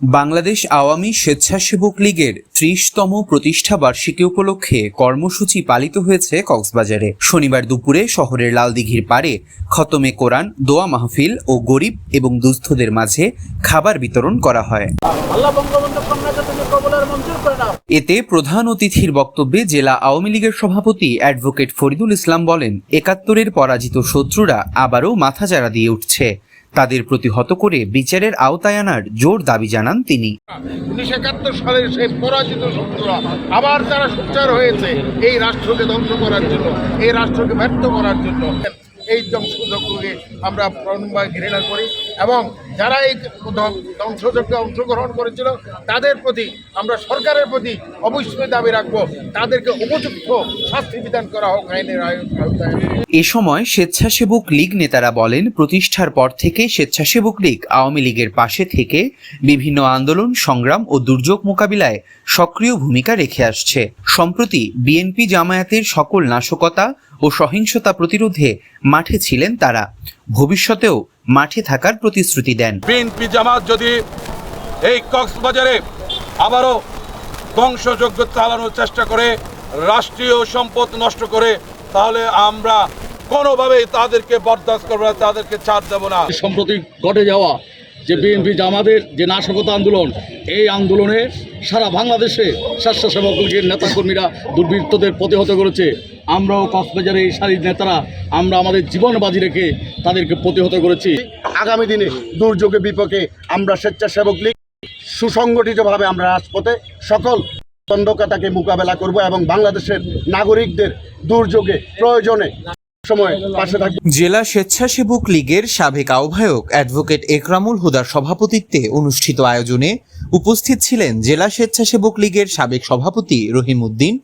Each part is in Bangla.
বাংলাদেশ আওয়ামী স্বেচ্ছাসেবক লীগের ত্রিশতম প্রতিষ্ঠা বার্ষিকী উপলক্ষে কর্মসূচি পালিত হয়েছে কক্সবাজারে। শনিবার দুপুরে শহরের লালদিঘির পাড়ে খতমে কোরআন দোয়া মাহফিল ও গরিব এবং দুস্থদের মাঝে খাবার বিতরণ করা হয়। এতে প্রধান অতিথির বক্তব্যে জেলা আওয়ামী লীগের সভাপতি অ্যাডভোকেট ফরিদুল ইসলাম বলেন একাত্তরের পরাজিত শত্রুরা আবারও মাথাচাড়া দিয়ে উঠছে। তাদের প্রতিহত করে বিচারের আওতায় আনার জোর দাবি জানান তিনি। উনিশশো একাত্তর সালের সেই পরাজিত শত্রুরা আবার তারা সোচ্চার হয়েছে, এই রাষ্ট্রকে ধ্বংস করার জন্য, এই রাষ্ট্রকে ব্যর্থ করার জন্য। এই ধ্বংসযজ্ঞকে আমরা প্রণবায় ঘৃণা করি এবং যারা এই ধ্বং- ধ্বংসযজ্ঞে অংশগ্রহণ করেছিল, তাদের প্রতি আমরা সরকারের প্রতি অবশ্যই দাবি রাখব। তাদেরকে উপযুক্ত শাস্তি বিধান করা হোক আইনের এ সময় স্বেচ্ছাসেবক লীগ নেতারা বলেন, প্রতিষ্ঠার পর থেকে স্বেচ্ছাসেবক লীগ আওয়ামী লীগের পাশে থেকে বিভিন্ন আন্দোলন, সংগ্রাম ও দুর্যোগ মোকাবিলায় সক্রিয় ভূমিকা রেখে আসছে। সম্প্রতি বিএনপি জামায়াতের সকল নাশকতা ও সহিংসতা প্রতিরোধে মাঠে ছিলেন তারা। ভবিষ্যতেও মাঠে থাকার প্রতিশ্রুতি দেন। বিএনপি জামাত যদি এই কক্সবাজারে আবারও ধ্বংসযজ্ঞ চালানোর চেষ্টা করে রাষ্ট্রীয় সম্পদ নষ্ট করে তাহলে আমরা কোনোভাবেই তাদেরকে বরদাস্ত করব না তাদেরকে ছাড় দেবো না। সম্প্রতি ঘটে যাওয়া যে বিএনপি জামাদের যে নাশকতা আন্দোলন এই আন্দোলনে সারা বাংলাদেশে স্বেচ্ছাসেবক নেতাকর্মীরা দুর্বৃত্তদের প্রতিহত করেছে। আমরাও কক্সবাজারের এই সারির নেতারা, আমরা আমাদের জীবন বাজি রেখে তাদেরকে প্রতিহত করেছি। আগামী দিনে দুর্যোগে বিপক্ষে আমরা স্বেচ্ছাসেবক লীগ, সুসংগঠিতভাবে আমরা রাজপথে সকল দ্বন্দ্বকাতাকে মোকাবেলা করব এবং বাংলাদেশের নাগরিকদের দুর্যোগে প্রয়োজনে জেলা স্বেচ্ছাসেবক লীগের সাবেক আহ্বায়ক অ্যাডভোকেট একরামুল হুদার সভাপতিত্বে অনুষ্ঠিত আয়োজনে উপস্থিত ছিলেন জেলা স্বেচ্ছাসেবক লীগের সাবেক সভাপতি রহিম উদ্দিন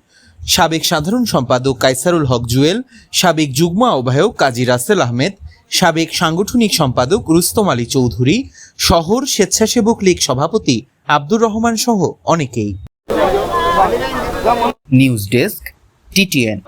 সাবেক সাধারণ সম্পাদক কাইসারুল হক জুয়েল, সাবেক যুগ্ম আহ্বায়ক কাজী রাসেল আহমেদ, সাবেক সাংগঠনিক সম্পাদক রুস্তম আলী চৌধুরী, শহর স্বেচ্ছাসেবক লীগ সভাপতি আব্দুর রহমান সহ অনেকেই। News desk, TTN.